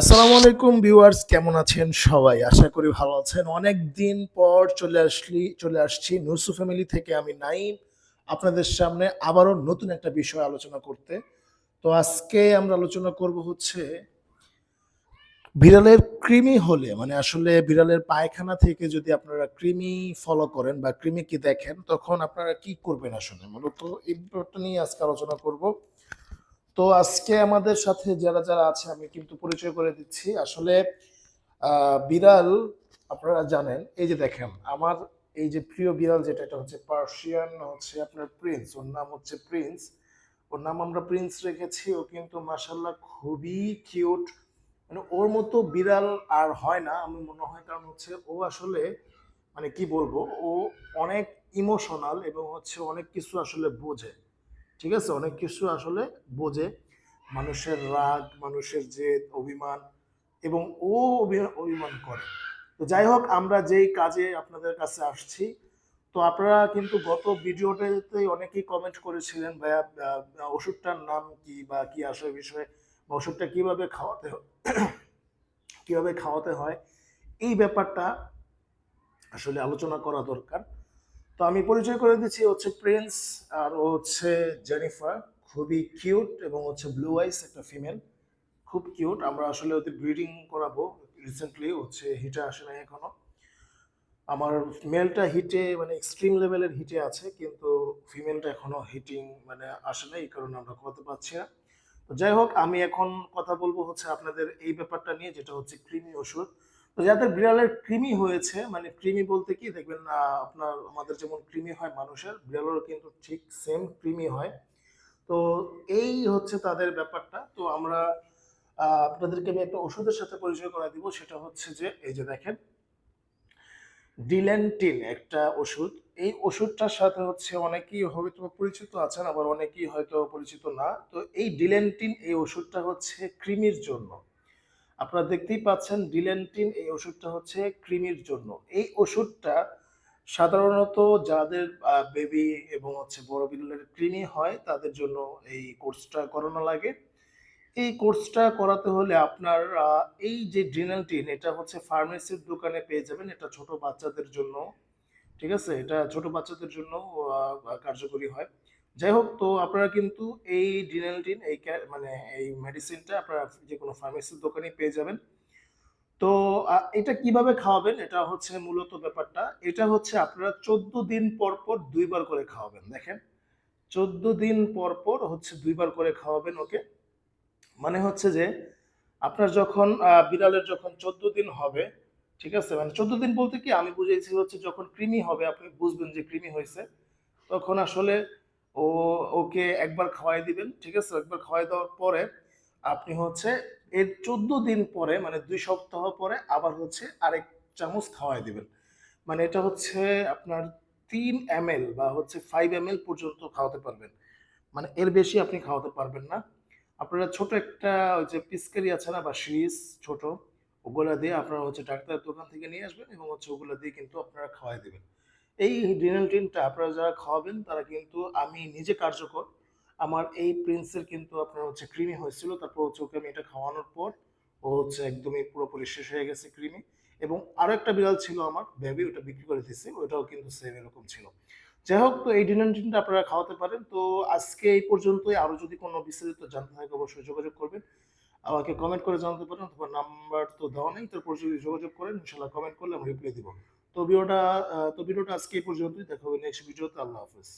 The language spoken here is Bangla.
আসসালামু আলাইকুম ভিউয়ার্স, কেমন আছেন সবাই? আশা করি ভালো আছেন। অনেক দিন পর চলে আসলি, চলে আসছি নুসু ফ্যামিলি থেকে আমি নাইম। আপনাদের সামনে আবারও নতুন একটা বিষয় আলোচনা করতে। তো আজকে আমরা আলোচনা করব হচ্ছে বিড়ালের কৃমি হলে মানে আসলে বিড়ালের পায়খানা থেকে যদি আপনারা কৃমি ফলো করেন বা কৃমি কি দেখেন, তখন আপনারা কি করবেন আসলে? মূলত এই ব্যাপারটা নিয়ে আজকে আলোচনা করব। তো আজকে আমাদের সাথে যারা যারা আছে, আমি কিন্তু পরিচয় করে দিচ্ছি। আসলে বিড়াল আপনারা জানেন, এই যে দেখেন, আমার এই যে প্রিয় বিড়াল যেটা, এটা হচ্ছে পার্সিয়ান, হচ্ছে আপনার প্রিন্স, ওর নাম হচ্ছে প্রিন্স। ওর নাম আমরা প্রিন্স রেখেছি, ও কিন্তু মাসাল্লাহ খুবই কিউট। মানে ওর মতো বিড়াল আর হয় না আমি মনে হয়, কারণ হচ্ছে ও আসলে মানে কি বলব, ও অনেক ইমোশনাল এবং হচ্ছে অনেক কিছু আসলে বোঝে। ঠিক আছে? অনেক কিছু আসলে বোঝে। মানুষের রাগ, মানুষের যে অভিমান এবং ও অভি- অভিমান করে। তো যাই হোক, আমরা যেই কাজে আপনাদের কাছে আসছি, তো আপনারা কিন্তু গত ভিডিওটাতে অনেকেই কমেন্ট করেছিলেন, ভাইয়া ওষুধটার নাম কি বা কি আসলে বিষয়ে বা ওষুধটা কীভাবে খাওয়াতে কীভাবে খাওয়াতে হয়? এই ব্যাপারটা আসলে আলোচনা করা দরকার। তো আমি পরিচয় করে দিচ্ছি, হচ্ছে প্রিন্স আর ও হচ্ছে জেনিফার খুবই কিউট এবং হচ্ছে ব্লু আইস একটা ফিমেল খুব কিউট আমরা আসলে ওদের ব্রিডিং করাবো। রিসেন্টলি হচ্ছে হিটে আসে নাই এখনও। আমার মেলটা হিটে মানে এক্সট্রিম লেভেলের হিটে আছে, কিন্তু ফিমেলটা এখনও হিটিং মানে আসে নাই, এই কারণে আমরা করতে পারছি না। তো যাই হোক, আমি এখন কথা বলব হচ্ছে আপনাদের এই ব্যাপারটা নিয়ে, যেটা হচ্ছে কৃমি ওষুধ। তো যাদের বিড়ালের কৃমি হয়েছে মানে কৃমি বলতে কি, দেখবেন আপনার, আমাদের যেমন কৃমি হয় মানুষের, বিড়ালেরও কিন্তু ঠিক সেম কৃমি হয়। তো এই হচ্ছে তাদের ব্যাপারটা। তো আমরা আপনাদেরকে আমি একটা ওষুধের সাথে পরিচয় করা দিব, সেটা হচ্ছে যে, এই যে দেখেন, ডিলেন্টিন একটা ওষুধ। এই ওষুধটার সাথে হচ্ছে অনেকেই হয়তো পরিচিত আছেন, আবার অনেকেই হয়তো পরিচিত না। তো এই ডিলেন্টিন এই ওষুধটা হচ্ছে কৃমির জন্য। আপনারা দেখতেই পাচ্ছেন ডিলেন্টিন, এই ওষুধটা হচ্ছে কৃমির জন্য। এই ওষুধটা সাধারণত যাদের বেবি এবং হচ্ছে বড় বিড়ালের কৃমি হয়, তাদের জন্য এই কোর্সটা করানো লাগে। এই কোর্সটা করাতে হলে আপনার এই যে ডিলেন্টিন, এটা হচ্ছে ফার্মেসির দোকানে পেয়ে যাবেন। এটা ছোট বাচ্চাদের জন্য, ঠিক আছে? এটা ছোট বাচ্চাদের জন্য কার্যকরী হয়। যাই হোক তো আপনারা কিন্তু এই ডিনেলটিন এই মানে এই মেডিসিনটা আপনারা যে কোনো ফার্মেসির দোকানে পেয়ে যাবেন। তো এটা কীভাবে খাওয়াবেন? এটা হচ্ছে মূলত ব্যাপারটা। এটা হচ্ছে আপনারা চোদ্দ দিন পর পর দুইবার করে খাওয়াবেন, দেখেন। চোদ্দ দিন পর পর হচ্ছে দুইবার করে খাওয়াবেন ওকে। মানে হচ্ছে যে, আপনার যখন বিড়ালের যখন চোদ্দ দিন হবে, ঠিক আছে? মানে চোদ্দ দিন বলতে কি? আমি বুঝেছি হচ্ছে যখন কৃমি হবে, আপনি বুঝবেন যে কৃমি হয়েছে। তখন আসলে ও ওকে একবার খাওয়াই দিবেন, ঠিক আছে? একবার খাওয়াই দেওয়ার পরে আপনি হচ্ছে এর চোদ্দ দিন পরে মানে দুই সপ্তাহ পরে আবার হচ্ছে আরেক চামচ খাওয়াই দিবেন। মানে এটা হচ্ছে আপনার তিন এম বা হচ্ছে ফাইভ এম পর্যন্ত খাওয়াতে পারবেন। মানে এর বেশি আপনি খাওয়াতে পারবেন না। আপনারা ছোট একটা ওই যে পিসকারি আছে না, বা সিরিজ ছোট, ওগুলা দিয়ে আপনারা হচ্ছে ডাক্তারের দোকান থেকে নিয়ে আসবেন এবং হচ্ছে ওগুলা দিয়ে কিন্তু আপনারা খাওয়াই দেবেন। এই ডিনালটিনটা আপনারা যারা খাওয়াবেন, তারা কিন্তু আমি নিজে কার্যকর। আমার এই প্রিন্সের কিন্তু আপনার হচ্ছে ক্রিমি হয়েছিল, তারপর হচ্ছে ওকে আমি এটা খাওয়ানোর পর, ও হচ্ছে একদমই পুরোপুরি শেষ হয়ে গেছে ক্রিমি এবং আরও একটা বিড়াল ছিল আমার বেবি ওটা বিক্রি করে দিয়েছি, ওটাও কিন্তু সেম এরকম ছিল। যাই হোক, তো এই ডিনালটিনটা আপনারা খাওয়াতে পারেন। তো আজকে এই পর্যন্তই। আরও যদি কোনো বিস্তারিত জানতে থাকে, অবশ্যই যোগাযোগ করবেন। আমাকে কমেন্ট করে জানাতে পারেন, অথবা নাম্বার তো দেওয়া নেই, তারপর যদি যোগাযোগ করেন ইনশাল্লাহ কমেন্ট করলে আমি রিপ্লাই দিব। তো ভিডিওটা তবে ভিডিওটা আজকে এই পর্যন্তই। দেখা হবে নেক্সট ভিডিওতে আল্লাহ হাফেজ।